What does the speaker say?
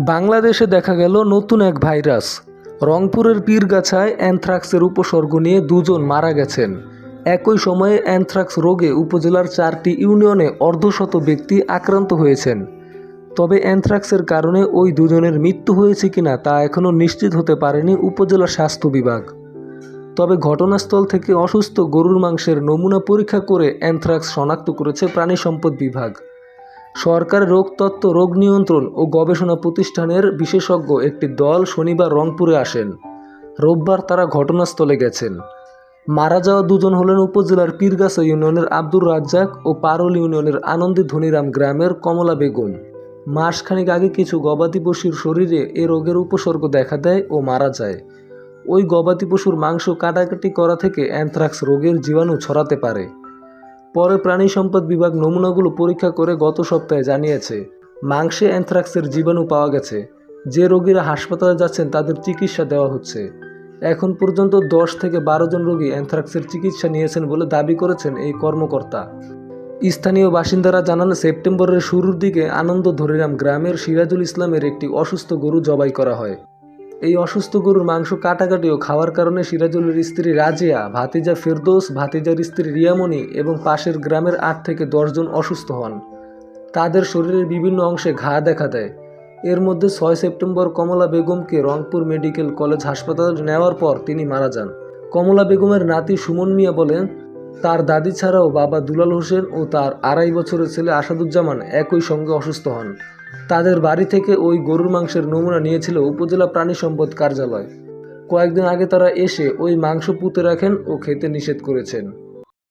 বাংলাদেশে দেখা গেল নতুন এক ভাইরাস। রংপুরের পীরগাছায় অ্যানথ্রাক্সের উপসর্গ নিয়ে দুজন মারা গেছেন। একই সময়ে অ্যানথ্রাক্স রোগে উপজেলার চারটি ইউনিয়নে অর্ধশত ব্যক্তি আক্রান্ত হয়েছেন। তবে অ্যানথ্রাক্সের কারণে ওই দুজনের মৃত্যু হয়েছে কিনা তা এখনও নিশ্চিত হতে পারেনি উপজেলা স্বাস্থ্য বিভাগ। তবে ঘটনাস্থল থেকে অসুস্থ গরুর মাংসের নমুনা পরীক্ষা করে অ্যানথ্রাক্স শনাক্ত করেছে প্রাণী সম্পদ বিভাগ। সরকার রোগতত্ত্ব রোগ নিয়ন্ত্রণ ও গবেষণা প্রতিষ্ঠানের বিশেষজ্ঞ একটি দল শনিবার রংপুরে আসেন। রোববার তারা ঘটনাস্থলে গেছেন। মারা যাওয়া দুজন হলেন উপজেলার পীরগাছা ইউনিয়নের আব্দুর রাজ্জাক ও পারুল ইউনিয়নের আনন্দী ধনিরাম গ্রামের কমলা বেগম। মাসখানেক আগে কিছু গবাদি পশুর শরীরে এ রোগের উপসর্গ দেখা দেয় ও মারা যায়। ওই গবাদি পশুর মাংস কাটাকাটি করা থেকে অ্যানথ্রাক্স রোগের জীবাণু ছড়াতে পারে। পরে প্রাণী সম্পদ বিভাগ নমুনাগুলো পরীক্ষা করে গত সপ্তাহে জানিয়েছে, মাংসে অ্যানথ্রাক্সের জীবাণু পাওয়া গেছে, যে রোগীরা হাসপাতালে যাচ্ছেন তাদের চিকিৎসা দেওয়া হচ্ছে। এখন পর্যন্ত দশ থেকে বারো জন রোগী অ্যানথ্রাক্সের চিকিৎসা নিয়েছেন বলে দাবি করেছেন এই কর্মকর্তা। স্থানীয় বাসিন্দারা জানান সেপ্টেম্বরের শুরুর দিকে আনন্দ ধরিরাম গ্রামের সিরাজুল ইসলামের একটি অসুস্থ গরু জবাই করা হয়। এই অসুস্থ গরুর মাংস কাটাকাটি ও খাওয়ার কারণে সিরাজুলের স্ত্রী রাজিয়া, ভাতিজা ফেরদৌস, ভাতিজার স্ত্রী রিয়ামণি এবং পাশের গ্রামের আট থেকে দশজন অসুস্থ হন। তাদের শরীরের বিভিন্ন অংশে ঘা দেখা দেয়। এর মধ্যে ছয় সেপ্টেম্বর কমলা বেগমকে রংপুর মেডিকেল কলেজ হাসপাতালে নেওয়ার পর তিনি মারা যান। কমলা বেগমের নাতি সুমন মিয়া বলেন, তার দাদি ছাড়াও বাবা দুলাল হোসেন ও তার আড়াই বছরের ছেলে আসাদুজ্জামান একই সঙ্গে অসুস্থ হন। তাদের বাড়ি থেকে ওই গরুর মাংসের নমুনা নিয়েছিল উপজেলা প্রাণী সম্পদ কার্যালয়। কয়েকদিন আগে তারা এসে ওই মাংস পুঁতে রাখেন ও খেতে নিষেধ করেছেন।